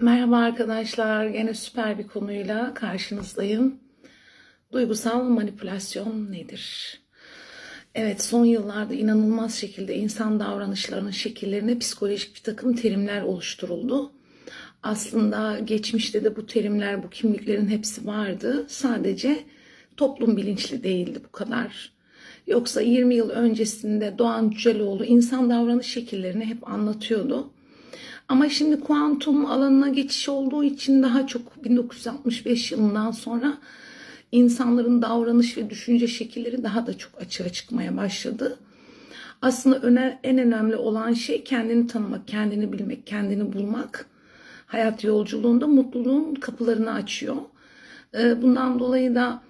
Merhaba arkadaşlar, gene süper bir konuyla karşınızdayım. Duygusal manipülasyon nedir? Evet, son yıllarda inanılmaz şekilde insan davranışlarının şekillerine psikolojik bir takım terimler oluşturuldu. Aslında geçmişte de bu terimler, bu kimliklerin hepsi vardı. Sadece toplum bilinçli değildi bu kadar. Yoksa 20 yıl öncesinde Doğan Cüceloğlu insan davranış şekillerini hep anlatıyordu. Ama şimdi kuantum alanına geçiş olduğu için daha çok 1965 yılından sonra insanların davranış ve düşünce şekilleri daha da çok açığa çıkmaya başladı. Aslında öne, en önemli olan şey kendini tanımak, kendini bilmek, kendini bulmak. Hayat yolculuğunda mutluluğun kapılarını açıyor. Ee, Bundan dolayı da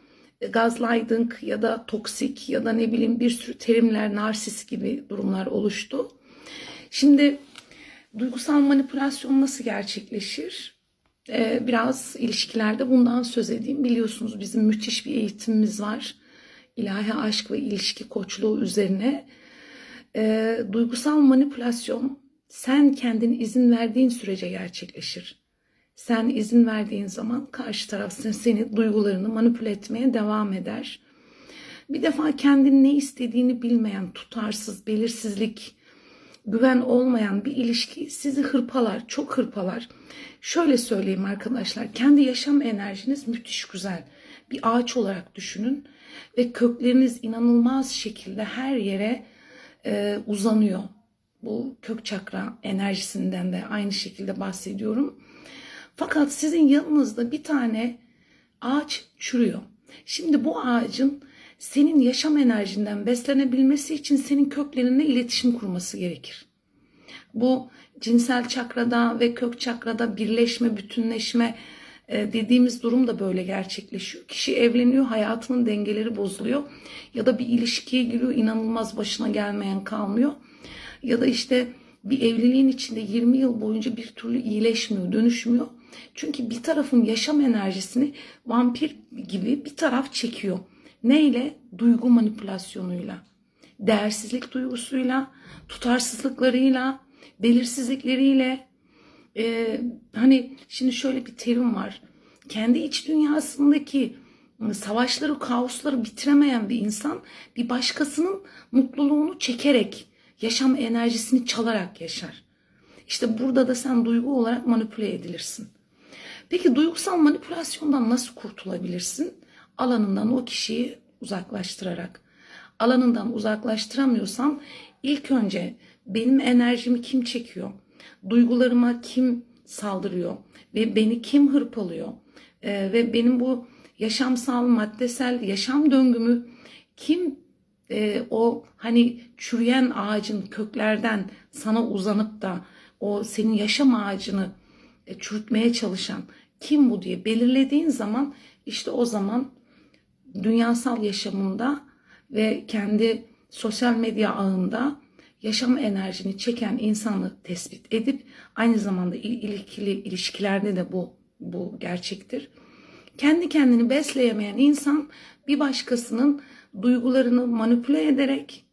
gaslighting ya da toksik ya da ne bileyim bir sürü terimler, narsist gibi durumlar oluştu. Şimdi duygusal manipülasyon nasıl gerçekleşir? Ee, biraz ilişkilerde bundan söz edeyim. Biliyorsunuz bizim müthiş bir eğitimimiz var. İlahi aşk ve ilişki koçluğu üzerine. Ee, duygusal manipülasyon sen kendin izin verdiğin sürece gerçekleşir. Sen izin verdiğin zaman karşı taraf seni duygularını manipüle etmeye devam eder. Bir defa kendin ne istediğini bilmeyen, tutarsız, belirsizlik, güven olmayan bir ilişki sizi hırpalar, çok hırpalar. Şöyle söyleyeyim arkadaşlar, kendi yaşam enerjiniz müthiş güzel. Bir ağaç olarak düşünün ve kökleriniz inanılmaz şekilde her yere e, uzanıyor. Bu kök çakra enerjisinden de aynı şekilde bahsediyorum. Fakat sizin yanınızda bir tane ağaç çürüyor. Şimdi bu ağacın senin yaşam enerjinden beslenebilmesi için senin köklerinle iletişim kurması gerekir. Bu cinsel çakrada ve kök çakrada birleşme, bütünleşme e, dediğimiz durum da böyle gerçekleşiyor. Kişi evleniyor, hayatının dengeleri bozuluyor ya da bir ilişkiye giriyor, inanılmaz başına gelmeyen kalmıyor. Ya da işte bir evliliğin içinde 20 yıl boyunca bir türlü iyileşmiyor, dönüşmüyor. Çünkü bir tarafın yaşam enerjisini vampir gibi bir taraf çekiyor. Neyle? Duygu manipülasyonuyla, değersizlik duygusuyla, tutarsızlıklarıyla, belirsizlikleriyle. Ee, hani şimdi şöyle bir terim var. Kendi iç dünyasındaki savaşları, kaosları bitiremeyen bir insan bir başkasının mutluluğunu çekerek, yaşam enerjisini çalarak yaşar. İşte burada da sen duygu olarak manipüle edilirsin. Peki duygusal manipülasyondan nasıl kurtulabilirsin? Alanından o kişiyi uzaklaştırarak. Alanından uzaklaştıramıyorsan ilk önce benim enerjimi kim çekiyor? Duygularıma kim saldırıyor? Ve beni kim hırpalıyor? Ee, ve benim bu yaşamsal, maddesel yaşam döngümü kim e, o hani çürüyen ağacın köklerden sana uzanıp da o senin yaşam ağacını e, çürütmeye çalışan kim bu diye belirlediğin zaman işte o zaman dünyasal yaşamında ve kendi sosyal medya ağında yaşam enerjini çeken insanı tespit edip aynı zamanda ilgili ilişkilerde de bu bu gerçektir. Kendi kendini besleyemeyen insan bir başkasının duygularını manipüle ederek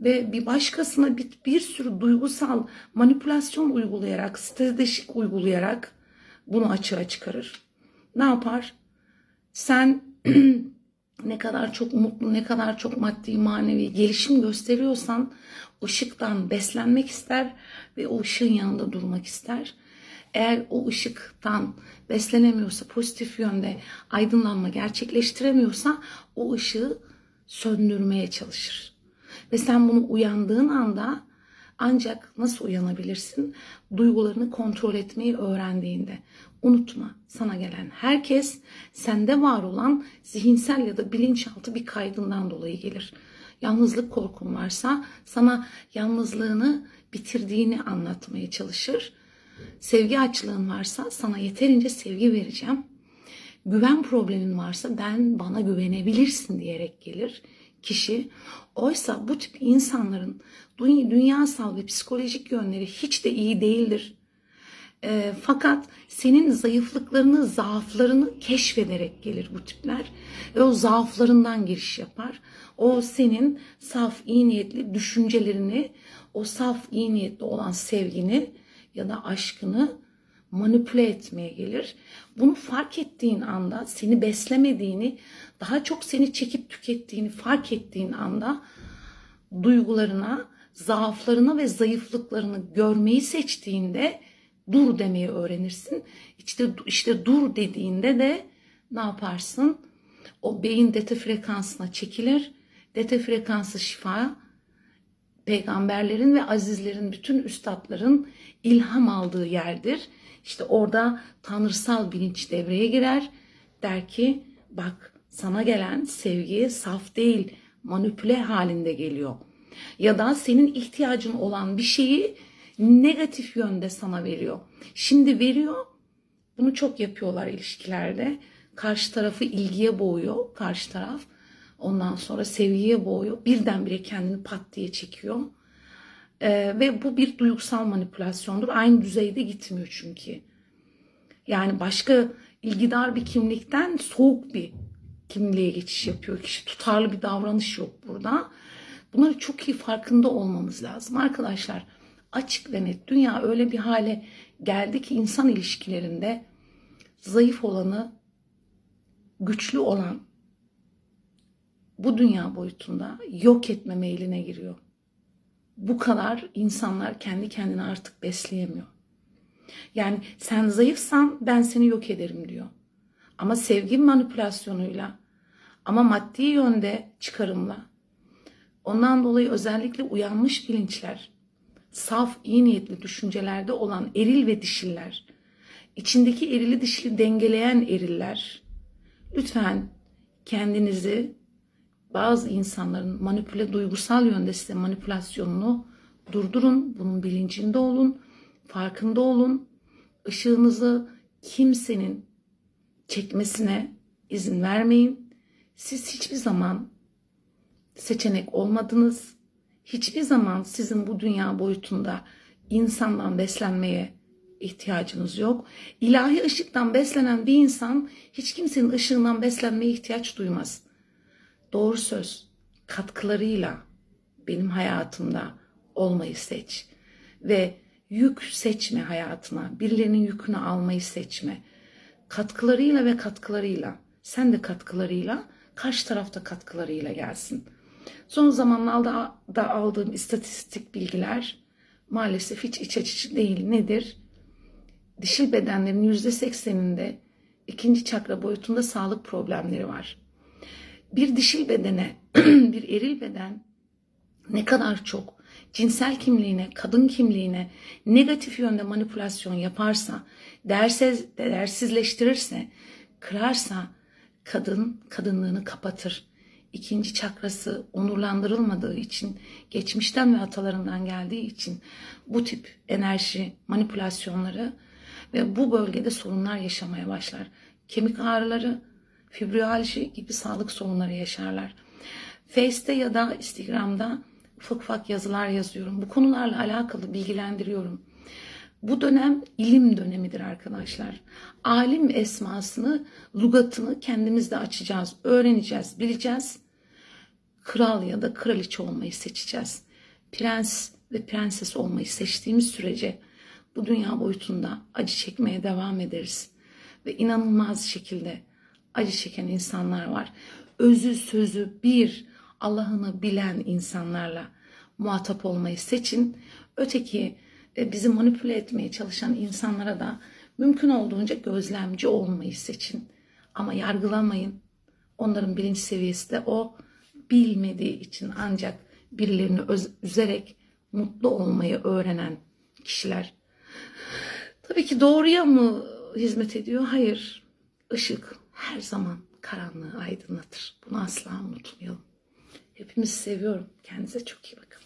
ve bir başkasına bir, bir sürü duygusal manipülasyon uygulayarak, stratejik uygulayarak bunu açığa çıkarır. Ne yapar? Sen ne kadar çok mutlu, ne kadar çok maddi manevi gelişim gösteriyorsan ışıktan beslenmek ister ve o ışığın yanında durmak ister. Eğer o ışıktan beslenemiyorsa, pozitif yönde aydınlanma gerçekleştiremiyorsa o ışığı söndürmeye çalışır. Ve sen bunu uyandığın anda ancak nasıl uyanabilirsin? Duygularını kontrol etmeyi öğrendiğinde. Unutma sana gelen herkes sende var olan zihinsel ya da bilinçaltı bir kaygından dolayı gelir. Yalnızlık korkun varsa sana yalnızlığını bitirdiğini anlatmaya çalışır. Sevgi açlığın varsa sana yeterince sevgi vereceğim. Güven problemin varsa ben bana güvenebilirsin diyerek gelir kişi. Oysa bu tip insanların dünyasal ve psikolojik yönleri hiç de iyi değildir. E, fakat senin zayıflıklarını, zaaflarını keşfederek gelir bu tipler. Ve o zaaflarından giriş yapar. O senin saf, iyi niyetli düşüncelerini, o saf, iyi niyetli olan sevgini ya da aşkını manipüle etmeye gelir. Bunu fark ettiğin anda seni beslemediğini, daha çok seni çekip tükettiğini fark ettiğin anda duygularına, zaaflarına ve zayıflıklarını görmeyi seçtiğinde dur demeyi öğrenirsin. İşte işte dur dediğinde de ne yaparsın? O beyin deta frekansına çekilir. Deta frekansı şifa peygamberlerin ve azizlerin, bütün üstadların ilham aldığı yerdir. İşte orada tanrısal bilinç devreye girer. Der ki bak sana gelen sevgi saf değil, manipüle halinde geliyor. Ya da senin ihtiyacın olan bir şeyi negatif yönde sana veriyor. Şimdi veriyor. Bunu çok yapıyorlar ilişkilerde. Karşı tarafı ilgiye boğuyor karşı taraf. Ondan sonra sevgiye boğuyor. Birdenbire kendini pat diye çekiyor. Ee, ve bu bir duygusal manipülasyondur. Aynı düzeyde gitmiyor çünkü. Yani başka ilgidar bir kimlikten soğuk bir kimliğe geçiş yapıyor kişi. Tutarlı bir davranış yok burada. Bunları çok iyi farkında olmamız lazım arkadaşlar. Açık ve net dünya öyle bir hale geldi ki insan ilişkilerinde zayıf olanı güçlü olan bu dünya boyutunda yok etme meyline giriyor. Bu kadar insanlar kendi kendini artık besleyemiyor. Yani sen zayıfsan ben seni yok ederim diyor. Ama sevgi manipülasyonuyla ama maddi yönde çıkarımla ondan dolayı özellikle uyanmış bilinçler, saf iyi niyetli düşüncelerde olan eril ve dişiller, içindeki erili dişili dengeleyen eriller, lütfen kendinizi bazı insanların manipüle duygusal yönde size manipülasyonunu durdurun. Bunun bilincinde olun, farkında olun. Işığınızı kimsenin çekmesine izin vermeyin. Siz hiçbir zaman seçenek olmadınız. Hiçbir zaman sizin bu dünya boyutunda insandan beslenmeye ihtiyacınız yok. İlahi ışıktan beslenen bir insan hiç kimsenin ışığından beslenmeye ihtiyaç duymaz. Doğru söz katkılarıyla benim hayatımda olmayı seç ve yük seçme hayatına, birilerinin yükünü almayı seçme. Katkılarıyla ve katkılarıyla, sen de katkılarıyla, karşı tarafta katkılarıyla gelsin. Son zamanlarda da aldığım istatistik bilgiler maalesef hiç iç açıcı değil. Nedir? Dişil bedenlerin yüzde sekseninde ikinci çakra boyutunda sağlık problemleri var. Bir dişil bedene, bir eril beden ne kadar çok cinsel kimliğine, kadın kimliğine negatif yönde manipülasyon yaparsa, değersiz, değersizleştirirse, kırarsa kadın kadınlığını kapatır. İkinci çakrası onurlandırılmadığı için, geçmişten ve atalarından geldiği için bu tip enerji manipülasyonları ve bu bölgede sorunlar yaşamaya başlar. Kemik ağrıları, fibriyalji gibi sağlık sorunları yaşarlar. Face'te ya da Instagram'da ufak ufak yazılar yazıyorum. Bu konularla alakalı bilgilendiriyorum. Bu dönem ilim dönemidir arkadaşlar. Alim esmasını, lugatını kendimizde açacağız, öğreneceğiz, bileceğiz. Kral ya da kraliçe olmayı seçeceğiz. Prens ve prenses olmayı seçtiğimiz sürece bu dünya boyutunda acı çekmeye devam ederiz. Ve inanılmaz şekilde acı çeken insanlar var. Özü sözü bir Allah'ını bilen insanlarla muhatap olmayı seçin. Öteki e, bizi manipüle etmeye çalışan insanlara da mümkün olduğunca gözlemci olmayı seçin. Ama yargılamayın. Onların bilinç seviyesi de o bilmediği için ancak birilerini öz- üzerek mutlu olmayı öğrenen kişiler. Tabii ki doğruya mı hizmet ediyor? Hayır. Işık her zaman karanlığı aydınlatır. Bunu asla unutmayalım. Hepimizi seviyorum. Kendinize çok iyi bakın.